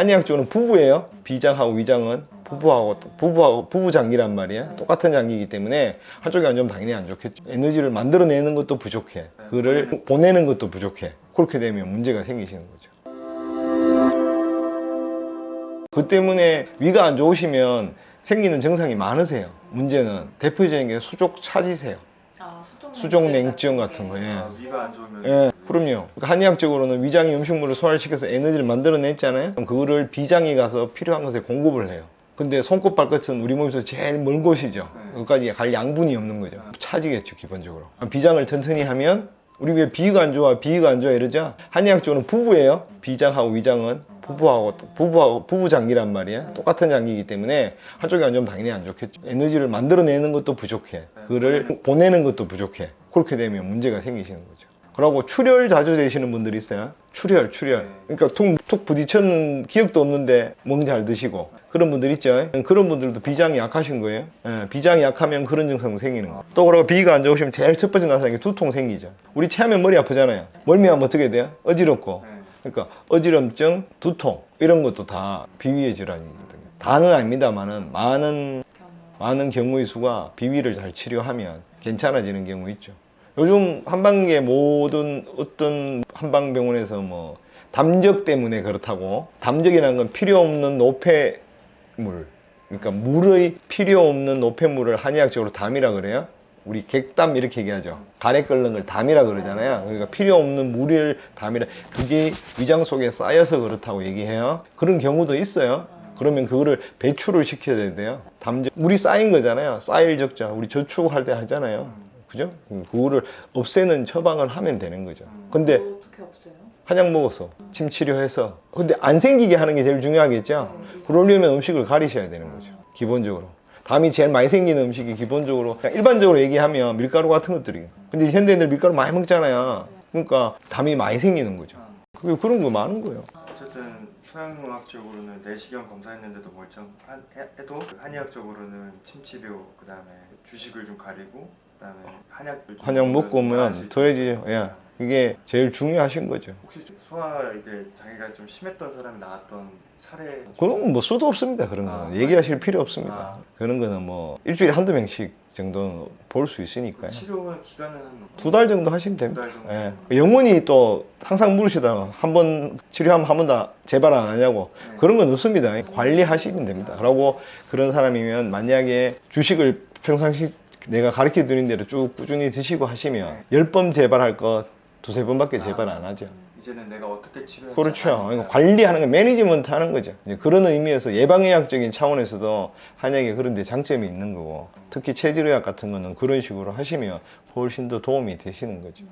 한의학적으로는 부부예요. 비장하고 위장은 부부하고 부부하고 부부 장기란 말이야. 똑같은 장기이기 때문에 한쪽이 안 좋으면 당연히 안 좋겠죠. 에너지를 만들어내는 것도 부족해. 그를 보내는 것도 부족해. 그렇게 되면 문제가 생기시는 거죠. 그 때문에 위가 안 좋으시면 생기는 증상이 많으세요. 문제는 대표적인 게 수족 차지세요. 아, 수족, 수족 냉증 같은 거. 예. 아, 위가 안 좋으면 예, 그럼요. 그러니까 한의학 적으로는 위장이 음식물을 소화시켜서 에너지를 만들어냈잖아요. 그럼 그거를 비장이 가서 필요한 것에 공급을 해요. 근데 손끝 발끝은 우리 몸에서 제일 먼 곳이죠. 그까지 갈 양분이 없는 거죠. 차지겠죠, 기본적으로. 비장을 튼튼히 하면 우리 왜 비위가 안 좋아, 비위가 안 좋아 이러죠? 한의학적으로는 부부예요. 비장하고 위장은 부부하고 부부하고 부부 장기란 말이야. 똑같은 장기이기 때문에 한쪽이 안 좋으면 당연히 안 좋겠죠. 에너지를 만들어내는 것도 부족해. 그거를 보내는 것도 부족해. 그렇게 되면 문제가 생기시는 거죠. 그러고 출혈 자주 되시는 분들이 있어요. 출혈, 출혈. 그러니까 툭, 툭 부딪혔는 기억도 없는데 멍 잘 드시고 그런 분들 있죠. 그런 분들도 비장이 약하신 거예요. 예, 비장이 약하면 그런 증상 생기는 거예요. 또 그리고 비위가 안 좋으시면 제일 첫 번째 나타나는 게 두통 생기죠. 우리 체하면 머리 아프잖아요. 멀미하면 어떻게 돼요? 어지럽고. 네. 그러니까 어지럼증, 두통 이런 것도 다 비위의 질환이거든요. 다는 아닙니다만은 많은. 많은 경우의 수가 비위를 잘 치료하면 괜찮아지는 경우 있죠. 요즘 한방계 모든 어떤 한방병원에서 뭐 담적 때문에 그렇다고 담적이라는 건 필요 없는 노폐물 그러니까 물의 필요 없는 노폐물을 한의학적으로 담이라 그래요. 우리 객담 이렇게 얘기하죠. 가래 끓는 걸 담이라 그러잖아요. 그러니까 필요 없는 물을 담이라 그게 위장 속에 쌓여서 그렇다고 얘기해요. 그런 경우도 있어요. 그러면 그거를 배출을 시켜야 돼요. 담적 물이 쌓인 거잖아요. 쌓일 적자 우리 저축할 때 하잖아요. 그죠? 그거를 없애는 처방을 하면 되는 거죠. 근데 그거 어떻게 없어요? 한약 먹어서 침 치료해서 근데 안 생기게 하는 게 제일 중요하겠죠. 그러려면 음식을 가리셔야 되는 거죠. 기본적으로. 담이 제일 많이 생기는 음식이 기본적으로 그냥 일반적으로 얘기하면 밀가루 같은 것들이에요. 근데 현대인들 밀가루 많이 먹잖아요. 그러니까 담이 많이 생기는 거죠. 그게 그런 거 많은 거예요. 어쨌든 서양의학적으로는 내시경 검사했는데도 멀쩡해도 한의학적으로는 침치료 그다음에 주식을 좀 가리고 그다음에 한약을 좀 한약 먹고 오면 수 있도록. 덜해지죠. 예. 그게 제일 중요하신 거죠. 혹시 소화 이게 장애가 좀 심했던 사람이 나왔던 사례 그런 뭐 수도 없습니다. 그런 거는 아, 얘기하실 필요 없습니다. 아. 그런 거는 뭐 일주일에 한두 명씩 정도는 볼 수 있으니까요. 치료 기간은 한두달 정도 하시면 됩니다. 두달 정도. 예. 영원히 또 항상 물으시다가 한 번 치료하면 한 번 다 재발 안 하냐고 네. 그런 건 없습니다. 관리하시면 됩니다. 그러고 그런 사람이면 만약에 주식을 평상시 내가 가르쳐 드린 대로 쭉 꾸준히 드시고 하시면 열 번 재발할 거 두세 번밖에 재발 안 하죠. 이제는 내가 어떻게 치료할지 그렇죠. 이거 관리하는 거 매니지먼트 하는 거죠. 이제 그런 의미에서 예방의학적인 차원에서도 한약에 그런 데 장점이 있는 거고 특히 체질의학 같은 거는 그런 식으로 하시면 훨씬 더 도움이 되시는 거죠.